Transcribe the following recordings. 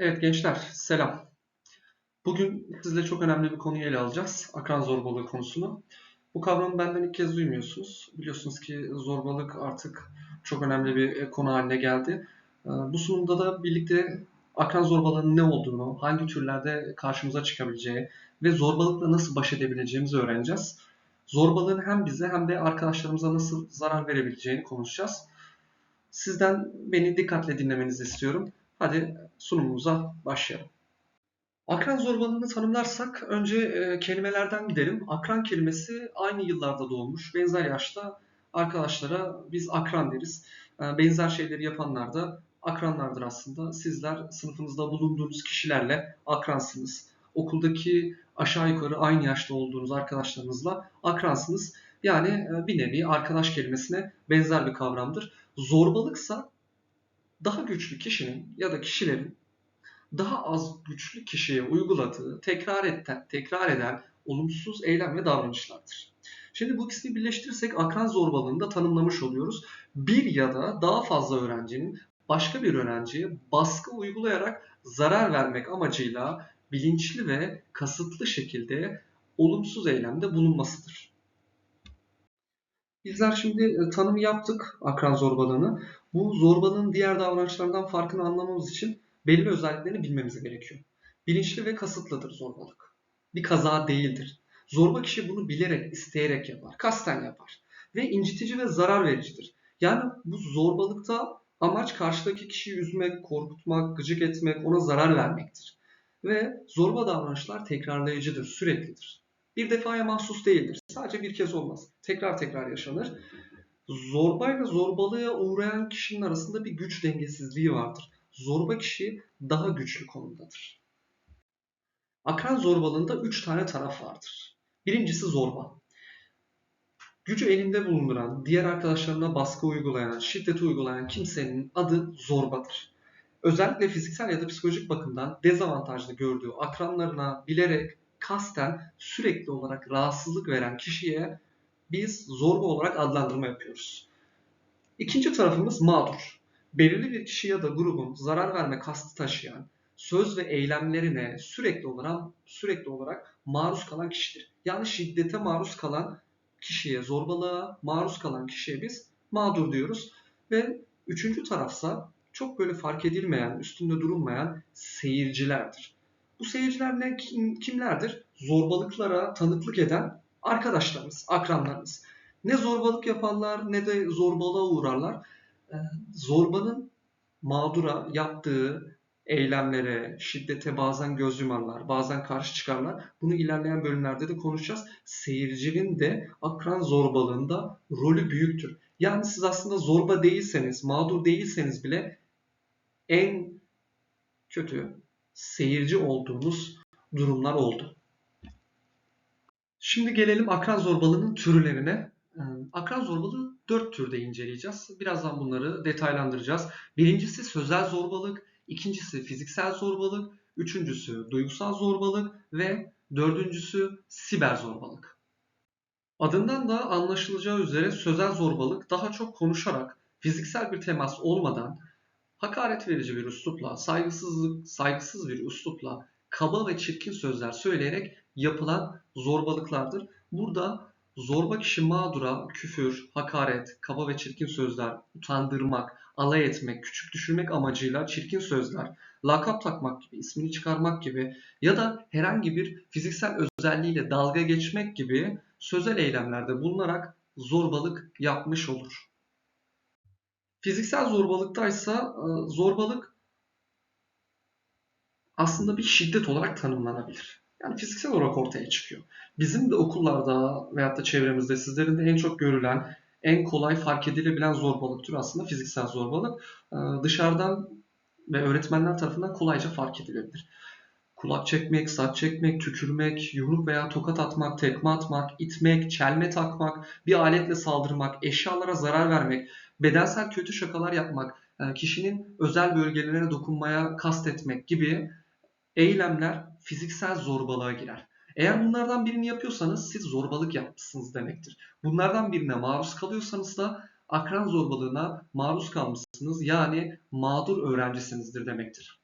Evet gençler, selam. Bugün sizle çok önemli bir konuyu ele alacağız. Akran zorbalığı konusunu. Bu kavramı benden ilk kez duymuyorsunuz. Biliyorsunuz ki zorbalık artık çok önemli bir e, konu haline geldi. Ee, Bu sunumda da birlikte akran zorbalığının ne olduğunu, hangi türlerde karşımıza çıkabileceği ve zorbalıkla nasıl baş edebileceğimizi öğreneceğiz. Zorbalığın hem bize hem de arkadaşlarımıza nasıl zarar verebileceğini konuşacağız. Sizden beni dikkatle dinlemenizi istiyorum. Hadi sunumumuza başlayalım. Akran zorbalığını tanımlarsak önce e, kelimelerden gidelim. Akran kelimesi aynı yıllarda doğmuş, benzer yaşta arkadaşlara biz akran deriz. E, benzer şeyleri yapanlar da akranlardır aslında. Sizler sınıfınızda bulunduğunuz kişilerle akransınız. Okuldaki aşağı yukarı aynı yaşta olduğunuz arkadaşlarınızla akransınız. Yani e, bir nevi arkadaş kelimesine benzer bir kavramdır. Zorbalıksa daha güçlü kişinin ya da kişilerin daha az güçlü kişiye uyguladığı, tekrar eden, tekrar eden olumsuz eylem ve davranışlardır. Şimdi bu ikisini birleştirirsek akran zorbalığını da tanımlamış oluyoruz. Bir ya da daha fazla öğrencinin başka bir öğrenciye baskı uygulayarak zarar vermek amacıyla bilinçli ve kasıtlı şekilde olumsuz eylemde bulunmasıdır. Bizler şimdi e, tanımı yaptık akran zorbalığını. Bu zorbalığın diğer davranışlardan farkını anlamamız için belli özelliklerini bilmemiz gerekiyor. Bilinçli ve kasıtlıdır zorbalık. Bir kaza değildir. Zorba kişi bunu bilerek, isteyerek yapar, kasten yapar. Ve incitici ve zarar vericidir. Yani bu zorbalıkta amaç karşıdaki kişiyi üzmek, korkutmak, gıcık etmek, ona zarar vermektir. Ve zorba davranışlar tekrarlayıcıdır, süreklidir. Bir defaya mahsus değildir. Sadece bir kez olmaz. Tekrar tekrar yaşanır. Zorbayla zorbalığa uğrayan kişinin arasında bir güç dengesizliği vardır. Zorba kişi daha güçlü konumdadır. Akran zorbalığında üç tane taraf vardır. Birincisi zorba. Gücü elinde bulunduran, diğer arkadaşlarına baskı uygulayan, şiddet uygulayan kimsenin adı zorbadır. Özellikle fiziksel ya da psikolojik bakımdan dezavantajlı gördüğü akranlarına bilerek kasten sürekli olarak rahatsızlık veren kişiye biz zorba olarak adlandırma yapıyoruz. İkinci tarafımız mağdur. Belirli bir kişi ya da grubun zarar verme kastı taşıyan söz ve eylemlerine sürekli olarak sürekli olarak maruz kalan kişidir. Yani şiddete maruz kalan kişiye, zorbalığa maruz kalan kişiye biz mağdur diyoruz. Ve üçüncü tarafsa çok böyle fark edilmeyen, üstünde durulmayan seyircilerdir. Bu seyirciler ne kim, kimlerdir? Zorbalıklara tanıklık eden arkadaşlarımız, akranlarımız. Ne zorbalık yaparlar ne de zorbalığa uğrarlar. Ee, zorbanın mağdura yaptığı eylemlere, şiddete bazen göz yumarlar, bazen karşı çıkarlar. Bunu ilerleyen bölümlerde de konuşacağız. Seyircinin de akran zorbalığında rolü büyüktür. Yani siz aslında zorba değilseniz, mağdur değilseniz bile en kötü seyirci olduğunuz durumlar oldu. Şimdi gelelim akran zorbalığının türlerine. Ee, akran zorbalığı dört türde inceleyeceğiz. Birazdan bunları detaylandıracağız. Birincisi sözel zorbalık, ikincisi fiziksel zorbalık, üçüncüsü duygusal zorbalık ve dördüncüsü siber zorbalık. Adından da anlaşılacağı üzere sözel zorbalık daha çok konuşarak, fiziksel bir temas olmadan, hakaret verici bir üslupla, saygısızlık, saygısız bir üslupla, kaba ve çirkin sözler söyleyerek yapılan zorbalıklardır. Burada zorba kişi mağdura küfür, hakaret, kaba ve çirkin sözler, utandırmak, alay etmek, küçük düşürmek amacıyla çirkin sözler, lakap takmak gibi, ismini çıkarmak gibi ya da herhangi bir fiziksel özelliğiyle dalga geçmek gibi sözel eylemlerde bulunarak zorbalık yapmış olur. Fiziksel zorbalıktaysa e, zorbalık aslında bir şiddet olarak tanımlanabilir. Yani fiziksel olarak ortaya çıkıyor. Bizim de okullarda veyahut da çevremizde sizlerin de en çok görülen, en kolay fark edilebilen zorbalık türü aslında fiziksel zorbalık. Ee, dışarıdan ve öğretmenler tarafından kolayca fark edilebilir. Kulak çekmek, saç çekmek, tükürmek, yumruk veya tokat atmak, tekme atmak, itmek, çelme takmak, bir aletle saldırmak, eşyalara zarar vermek, bedensel kötü şakalar yapmak, e, kişinin özel bölgelerine dokunmaya kastetmek gibi eylemler fiziksel zorbalığa girer. Eğer bunlardan birini yapıyorsanız siz zorbalık yapmışsınız demektir. Bunlardan birine maruz kalıyorsanız da akran zorbalığına maruz kalmışsınız yani mağdur öğrencisinizdir demektir.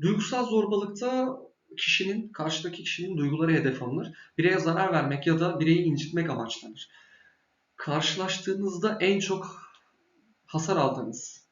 Duygusal zorbalıkta kişinin, karşıdaki kişinin duyguları hedef alınır. Bireye zarar vermek ya da bireyi incitmek amaçlanır. Karşılaştığınızda en çok hasar aldığınız,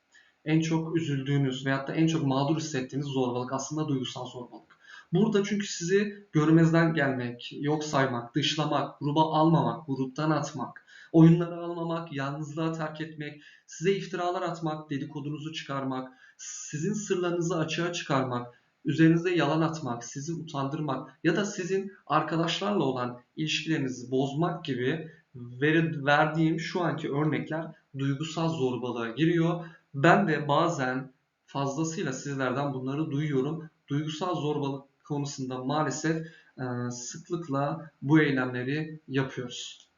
en çok üzüldüğünüz veyahut da en çok mağdur hissettiğiniz zorbalık aslında duygusal zorbalık. Burada çünkü sizi görmezden gelmek, yok saymak, dışlamak, gruba almamak, gruptan atmak, oyunlara almamak, yalnızlığa terk etmek, size iftiralar atmak, dedikodunuzu çıkarmak, sizin sırlarınızı açığa çıkarmak, üzerinize yalan atmak, sizi utandırmak ya da sizin arkadaşlarla olan ilişkilerinizi bozmak gibi verdiğim şu anki örnekler duygusal zorbalığa giriyor. Ben de bazen fazlasıyla sizlerden bunları duyuyorum. Duygusal zorbalık konusunda maalesef e, sıklıkla bu eylemleri yapıyoruz.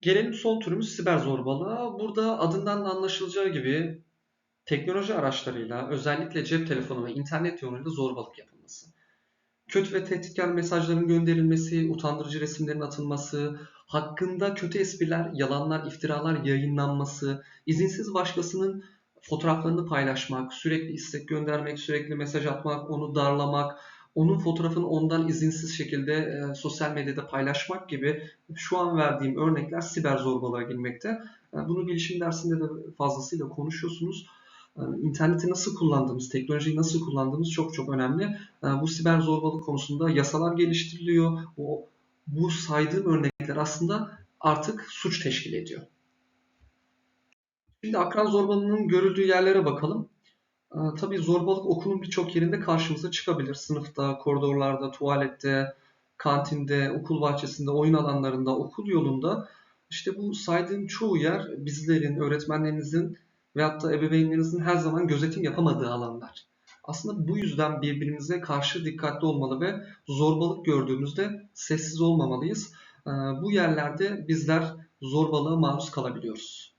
Gelelim son türümüz siber zorbalığa. Burada adından da anlaşılacağı gibi teknoloji araçlarıyla özellikle cep telefonu ve internet yoluyla zorbalık yapılması. Kötü ve tehditkar mesajların gönderilmesi, utandırıcı resimlerin atılması, hakkında kötü espriler, yalanlar, iftiralar yayınlanması, izinsiz başkasının fotoğraflarını paylaşmak, sürekli istek göndermek, sürekli mesaj atmak, onu darlamak, onun fotoğrafını ondan izinsiz şekilde e, sosyal medyada paylaşmak gibi şu an verdiğim örnekler siber zorbalığa girmekte. E, bunu bilişim dersinde de fazlasıyla konuşuyorsunuz. E, interneti nasıl kullandığımız, teknolojiyi nasıl kullandığımız çok çok önemli. E, bu siber zorbalık konusunda yasalar geliştiriliyor. O, bu saydığım örnekler aslında artık suç teşkil ediyor. Şimdi akran zorbalığının görüldüğü yerlere bakalım. Ee, tabii zorbalık okulun birçok yerinde karşımıza çıkabilir. Sınıfta, koridorlarda, tuvalette, kantinde, okul bahçesinde, oyun alanlarında, okul yolunda. İşte bu saydığım çoğu yer bizlerin, öğretmenlerinizin veyahut da ebeveynlerinizin her zaman gözetim yapamadığı alanlar. Aslında bu yüzden birbirimize karşı dikkatli olmalı ve zorbalık gördüğümüzde sessiz olmamalıyız. Ee, bu yerlerde bizler zorbalığa maruz kalabiliyoruz.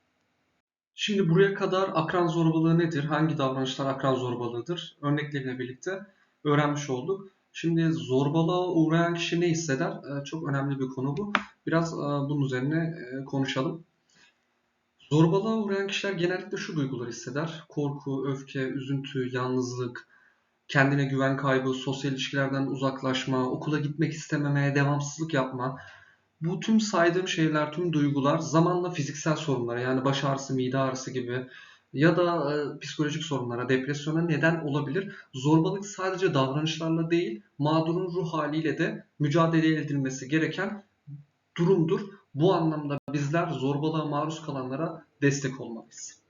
Şimdi buraya kadar akran zorbalığı nedir? Hangi davranışlar akran zorbalığıdır? Örnekleriyle birlikte öğrenmiş olduk. Şimdi zorbalığa uğrayan kişi ne hisseder? Ee, çok önemli bir konu bu. Biraz e, bunun üzerine e, konuşalım. Zorbalığa uğrayan kişiler genellikle şu duyguları hisseder. Korku, öfke, üzüntü, yalnızlık, kendine güven kaybı, sosyal ilişkilerden uzaklaşma, okula gitmek istememeye, devamsızlık yapma, bu tüm saydığım şeyler, tüm duygular zamanla fiziksel sorunlara yani baş ağrısı, mide ağrısı gibi ya da e, psikolojik sorunlara, depresyona neden olabilir. Zorbalık sadece davranışlarla değil, mağdurun ruh haliyle de mücadele edilmesi gereken durumdur. Bu anlamda bizler zorbalığa maruz kalanlara destek olmalıyız.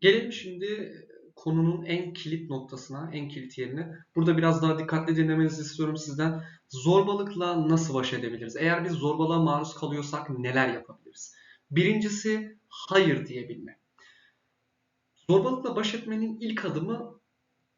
Gelelim şimdi konunun en kilit noktasına, en kilit yerine. Burada biraz daha dikkatli dinlemenizi istiyorum sizden. Zorbalıkla nasıl baş edebiliriz? Eğer biz zorbalığa maruz kalıyorsak neler yapabiliriz? Birincisi hayır diyebilme. Zorbalıkla baş etmenin ilk adımı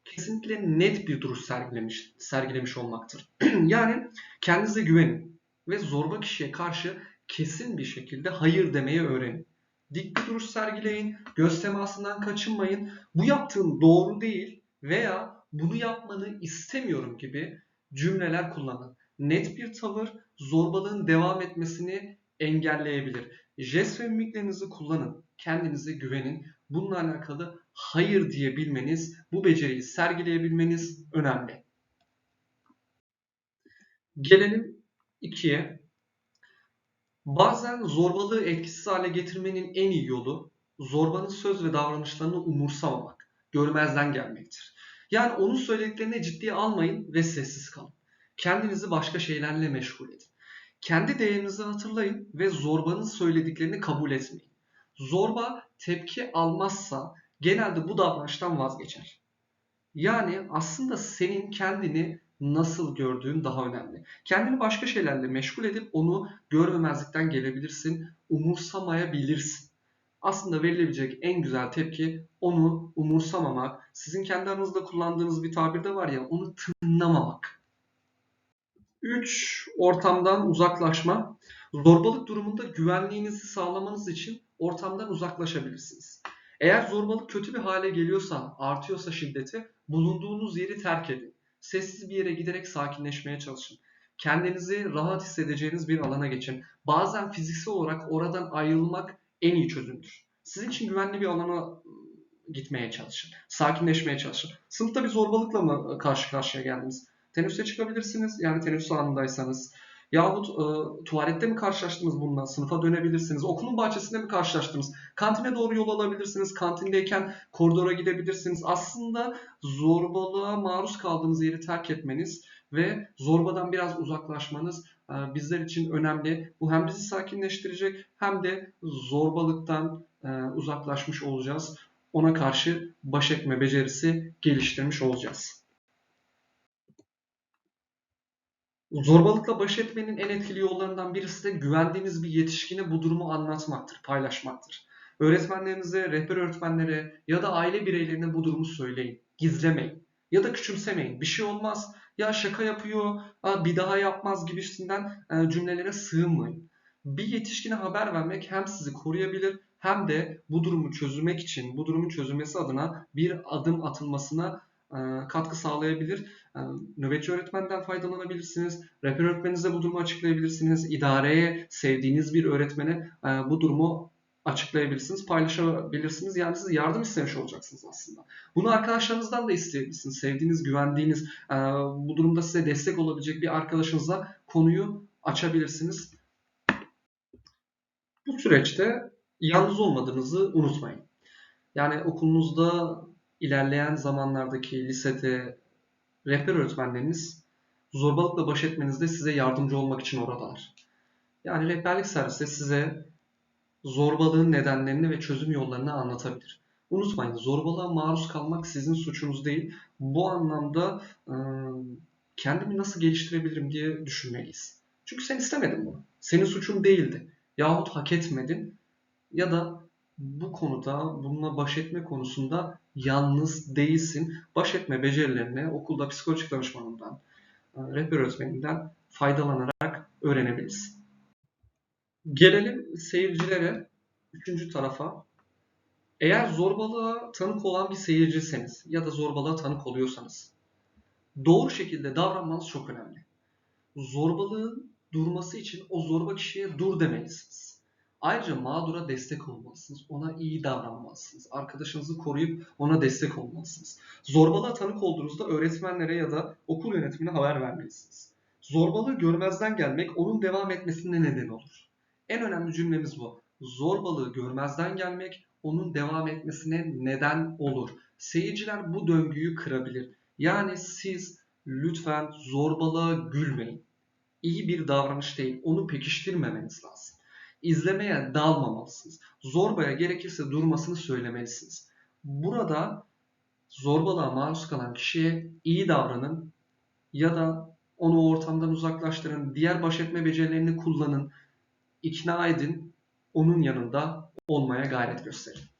kesinlikle net bir duruş sergilemiş, sergilemiş olmaktır. yani kendinize güvenin ve zorba kişiye karşı kesin bir şekilde hayır demeyi öğrenin. Dik bir duruş sergileyin, göz temasından kaçınmayın. Bu yaptığım doğru değil veya bunu yapmanı istemiyorum gibi cümleler kullanın. Net bir tavır zorbalığın devam etmesini engelleyebilir. Jest ve mimiklerinizi kullanın. Kendinize güvenin. Bununla alakalı hayır diyebilmeniz, bu beceriyi sergileyebilmeniz önemli. Gelelim ikiye. Bazen zorbalığı etkisiz hale getirmenin en iyi yolu zorbanın söz ve davranışlarını umursamamak, görmezden gelmektir. Yani onun söylediklerini ciddiye almayın ve sessiz kalın. Kendinizi başka şeylerle meşgul edin. Kendi değerinizi hatırlayın ve zorbanın söylediklerini kabul etmeyin. Zorba tepki almazsa genelde bu davranıştan vazgeçer. Yani aslında senin kendini nasıl gördüğün daha önemli. Kendini başka şeylerle meşgul edip onu görmemezlikten gelebilirsin, umursamayabilirsin. Aslında verilebilecek en güzel tepki onu umursamamak, sizin kendi aranızda kullandığınız bir tabirde var ya onu tınlamamak. 3. Ortamdan uzaklaşma. Zorbalık durumunda güvenliğinizi sağlamanız için ortamdan uzaklaşabilirsiniz. Eğer zorbalık kötü bir hale geliyorsa, artıyorsa şiddeti, bulunduğunuz yeri terk edin. Sessiz bir yere giderek sakinleşmeye çalışın. Kendinizi rahat hissedeceğiniz bir alana geçin. Bazen fiziksel olarak oradan ayrılmak en iyi çözümdür. Sizin için güvenli bir alana gitmeye çalışın. Sakinleşmeye çalışın. Sınıfta bir zorbalıkla mı karşı karşıya geldiniz? Teneffüse çıkabilirsiniz. Yani teneffüs anındaysanız. Yahut e, tuvalette mi karşılaştınız bununla? Sınıfa dönebilirsiniz. Okulun bahçesinde mi karşılaştınız? Kantine doğru yol alabilirsiniz. Kantindeyken koridora gidebilirsiniz. Aslında zorbalığa maruz kaldığınız yeri terk etmeniz ve zorbadan biraz uzaklaşmanız e, bizler için önemli. Bu hem bizi sakinleştirecek hem de zorbalıktan e, uzaklaşmış olacağız. Ona karşı baş etme becerisi geliştirmiş olacağız. Zorbalıkla baş etmenin en etkili yollarından birisi de güvendiğiniz bir yetişkine bu durumu anlatmaktır, paylaşmaktır. Öğretmenlerinize, rehber öğretmenlere ya da aile bireylerine bu durumu söyleyin. Gizlemeyin. Ya da küçümsemeyin. Bir şey olmaz. Ya şaka yapıyor, bir daha yapmaz gibisinden e, cümlelere sığınmayın. Bir yetişkine haber vermek hem sizi koruyabilir hem de bu durumu çözmek için, bu durumun çözülmesi adına bir adım atılmasına katkı sağlayabilir. E, nöbetçi öğretmenden faydalanabilirsiniz. Rehber öğretmeninize bu durumu açıklayabilirsiniz. İdareye, sevdiğiniz bir öğretmene bu durumu açıklayabilirsiniz, paylaşabilirsiniz. Yani siz yardım istemiş olacaksınız aslında. Bunu arkadaşlarınızdan da isteyebilirsiniz. Sevdiğiniz, güvendiğiniz, bu durumda size destek olabilecek bir arkadaşınızla konuyu açabilirsiniz. Bu süreçte yalnız olmadığınızı unutmayın. Yani okulunuzda ilerleyen zamanlardaki lisede rehber öğretmenleriniz zorbalıkla baş etmenizde size yardımcı olmak için oradalar. Yani rehberlik servisi size zorbalığın nedenlerini ve çözüm yollarını anlatabilir. Unutmayın zorbalığa maruz kalmak sizin suçunuz değil. Bu anlamda kendimi nasıl geliştirebilirim diye düşünmeliyiz. Çünkü sen istemedin bunu. Senin suçun değildi. Yahut hak etmedin ya da bu konuda bununla baş etme konusunda yalnız değilsin. Baş etme becerilerini okulda psikolojik danışmanından, rehber öğretmeninden faydalanarak öğrenebilirsin. Gelelim seyircilere, üçüncü tarafa. Eğer zorbalığa tanık olan bir seyirciseniz ya da zorbalığa tanık oluyorsanız doğru şekilde davranmanız çok önemli. Zorbalığın durması için o zorba kişiye dur demelisiniz. Ayrıca mağdura destek olmalısınız. Ona iyi davranmalısınız. Arkadaşınızı koruyup ona destek olmalısınız. Zorbalığa tanık olduğunuzda öğretmenlere ya da okul yönetimine haber vermelisiniz. Zorbalığı görmezden gelmek onun devam etmesine neden olur. En önemli cümlemiz bu. Zorbalığı görmezden gelmek onun devam etmesine neden olur. Seyirciler bu döngüyü kırabilir. Yani siz lütfen zorbalığa gülmeyin. İyi bir davranış değil. Onu pekiştirmemeniz lazım. İzlemeye dalmamalısınız. Zorbaya gerekirse durmasını söylemelisiniz. Burada zorbalığa maruz kalan kişiye iyi davranın ya da onu ortamdan uzaklaştırın, diğer baş etme becerilerini kullanın, ikna edin, onun yanında olmaya gayret gösterin.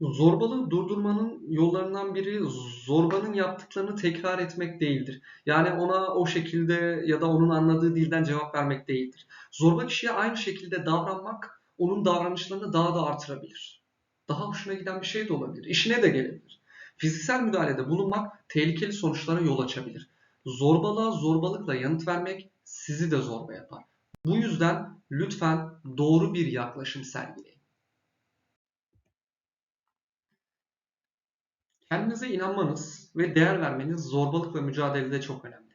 Zorbalığı durdurmanın yollarından biri zorbanın yaptıklarını tekrar etmek değildir. Yani ona o şekilde ya da onun anladığı dilden cevap vermek değildir. Zorba kişiye aynı şekilde davranmak onun davranışlarını daha da artırabilir. Daha hoşuna giden bir şey de olabilir. İşine de gelebilir. Fiziksel müdahalede bulunmak tehlikeli sonuçlara yol açabilir. Zorbalığa zorbalıkla yanıt vermek sizi de zorba yapar. Bu yüzden lütfen doğru bir yaklaşım sergileyin. Kendinize inanmanız ve değer vermeniz zorbalıkla mücadelede çok önemli.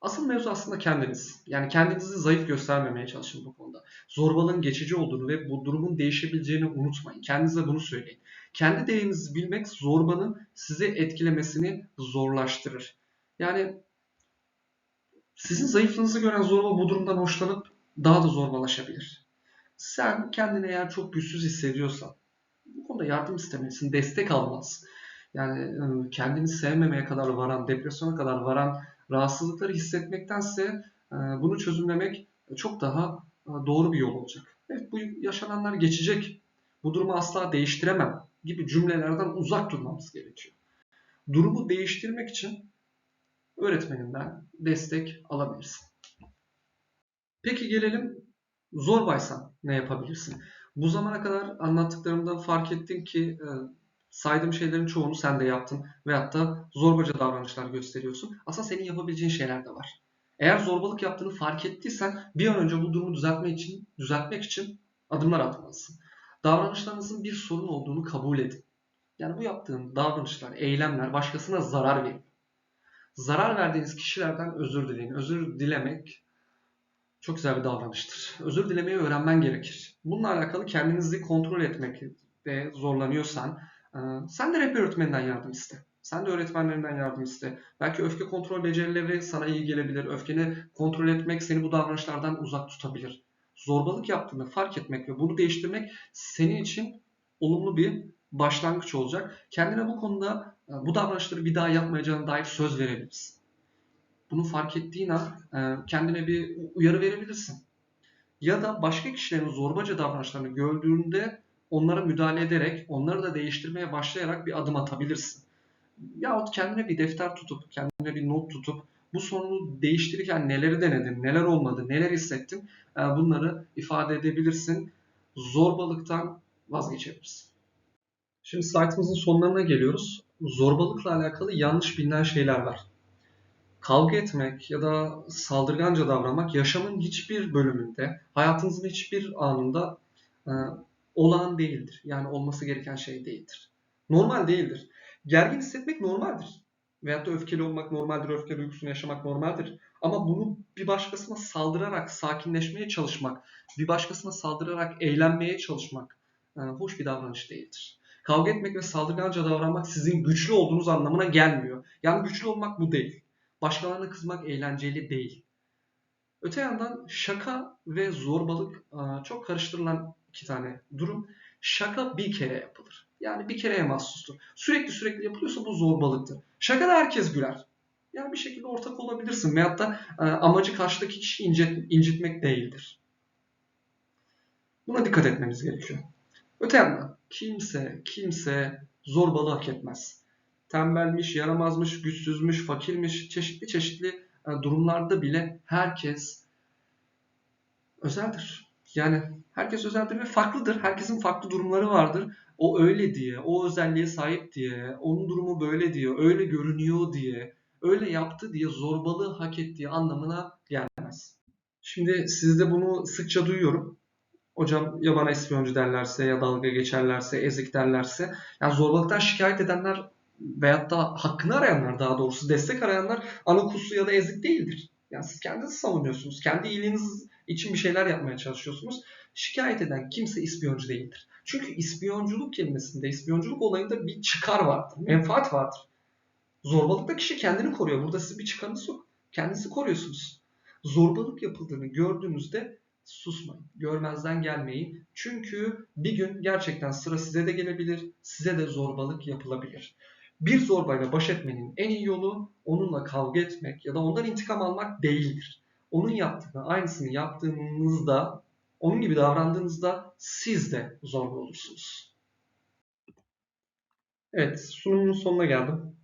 Asıl mevzu aslında kendiniz. Yani kendinizi zayıf göstermemeye çalışın bu konuda. Zorbalığın geçici olduğunu ve bu durumun değişebileceğini unutmayın. Kendinize bunu söyleyin. Kendi değerinizi bilmek zorbanın sizi etkilemesini zorlaştırır. Yani sizin zayıflığınızı gören zorba bu durumdan hoşlanıp daha da zorbalaşabilir. Sen kendini eğer çok güçsüz hissediyorsan bu konuda yardım istemelisin, destek almalısın. Yani e, kendini sevmemeye kadar varan, depresyona kadar varan rahatsızlıkları hissetmektense e, bunu çözümlemek çok daha e, doğru bir yol olacak. Evet bu yaşananlar geçecek. Bu durumu asla değiştiremem gibi cümlelerden uzak durmamız gerekiyor. Durumu değiştirmek için öğretmeninden destek alabilirsin. Peki gelelim zorbaysan ne yapabilirsin? Bu zamana kadar anlattıklarımda fark ettin ki e, saydığım şeylerin çoğunu sen de yaptın veyahut da zorbaca davranışlar gösteriyorsun. Aslında senin yapabileceğin şeyler de var. Eğer zorbalık yaptığını fark ettiysen bir an önce bu durumu düzeltmek için, düzeltmek için adımlar atmalısın. Davranışlarınızın bir sorun olduğunu kabul edin. Yani bu yaptığın davranışlar, eylemler başkasına zarar veriyor. Zarar verdiğiniz kişilerden özür dileyin. Özür dilemek çok güzel bir davranıştır. Özür dilemeyi öğrenmen gerekir. Bununla alakalı kendinizi kontrol etmekte zorlanıyorsan e, sen de rehber öğretmeninden yardım iste. Sen de öğretmenlerinden yardım iste. Belki öfke kontrol becerileri sana iyi gelebilir. Öfkeni kontrol etmek seni bu davranışlardan uzak tutabilir. Zorbalık yaptığını fark etmek ve bunu değiştirmek senin için olumlu bir başlangıç olacak. Kendine bu konuda e, bu davranışları bir daha yapmayacağına dair söz verebilirsin. Bunu fark ettiğin an e, kendine bir uyarı verebilirsin. Ya da başka kişilerin zorbaca davranışlarını gördüğünde onlara müdahale ederek, onları da değiştirmeye başlayarak bir adım atabilirsin. Yahut kendine bir defter tutup, kendine bir not tutup bu sorunu değiştirirken neleri denedin, neler olmadı, neler hissettin e, bunları ifade edebilirsin. Zorbalıktan vazgeçebilirsin. Şimdi slaytımızın sonlarına geliyoruz. Zorbalıkla alakalı yanlış bilinen şeyler var. Kavga etmek ya da saldırganca davranmak yaşamın hiçbir bölümünde, hayatınızın hiçbir anında e, olağan değildir. Yani olması gereken şey değildir. Normal değildir. Gergin hissetmek normaldir. Veyahut da öfkeli olmak normaldir, öfke duygusunu yaşamak normaldir. Ama bunu bir başkasına saldırarak sakinleşmeye çalışmak, bir başkasına saldırarak eğlenmeye çalışmak e, hoş bir davranış değildir. Kavga etmek ve saldırganca davranmak sizin güçlü olduğunuz anlamına gelmiyor. Yani güçlü olmak bu değil. Başkalarına kızmak eğlenceli değil. Öte yandan şaka ve zorbalık e, çok karıştırılan iki tane durum. Şaka bir kere yapılır. Yani bir kereye mahsustur. Sürekli sürekli yapılıyorsa bu zorbalıktır. Şakada herkes güler. Yani bir şekilde ortak olabilirsin. Veyahut da e, amacı karşıdaki kişiyi incit, incitmek değildir. Buna dikkat etmemiz gerekiyor. Öte yandan kimse kimse zorbalığı hak etmez. Tembelmiş, yaramazmış, güçsüzmüş, fakirmiş, çeşitli çeşitli e, durumlarda bile herkes özeldir. Yani herkes özeldir ve farklıdır. Herkesin farklı durumları vardır. O öyle diye, o özelliğe sahip diye, onun durumu böyle diye, öyle görünüyor diye, öyle yaptı diye zorbalığı hak ettiği anlamına gelmez. Şimdi sizde bunu sıkça duyuyorum. Hocam ya bana ispiyoncu derlerse ya dalga geçerlerse, ezik derlerse. Yani zorbalıktan şikayet edenler veyahut da hakkını arayanlar daha doğrusu destek arayanlar anakusu ya da ezik değildir. Yani siz kendinizi savunuyorsunuz. Kendi iyiliğiniz için bir şeyler yapmaya çalışıyorsunuz. Şikayet eden kimse ispiyoncu değildir. Çünkü ispiyonculuk kelimesinde, ispiyonculuk olayında bir çıkar vardır, menfaat vardır. Zorbalıkta kişi kendini koruyor. Burada sizin bir çıkarınız yok. Kendinizi koruyorsunuz. Zorbalık yapıldığını gördüğünüzde susmayın. Görmezden gelmeyin. Çünkü bir gün gerçekten sıra size de gelebilir. Size de zorbalık yapılabilir. Bir zorbayla baş etmenin en iyi yolu onunla kavga etmek ya da ondan intikam almak değildir. Onun yaptığını, aynısını yaptığınızda, onun gibi davrandığınızda siz de zorba olursunuz. Evet, sunumun sonuna geldim.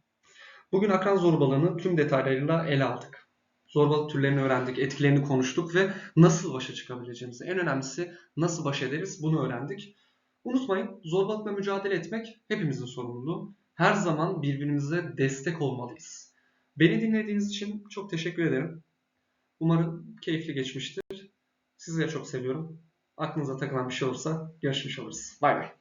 Bugün akran zorbalığını tüm detaylarıyla ele aldık. Zorbalık türlerini öğrendik, etkilerini konuştuk ve nasıl başa çıkabileceğimizi, en önemlisi nasıl baş ederiz bunu öğrendik. Unutmayın, zorbalıkla mücadele etmek hepimizin sorumluluğu. Her zaman birbirimize destek olmalıyız. Beni dinlediğiniz için çok teşekkür ederim. Umarım keyifli geçmiştir. Sizleri çok seviyorum. Aklınıza takılan bir şey olursa görüşmüş oluruz. Bay bay.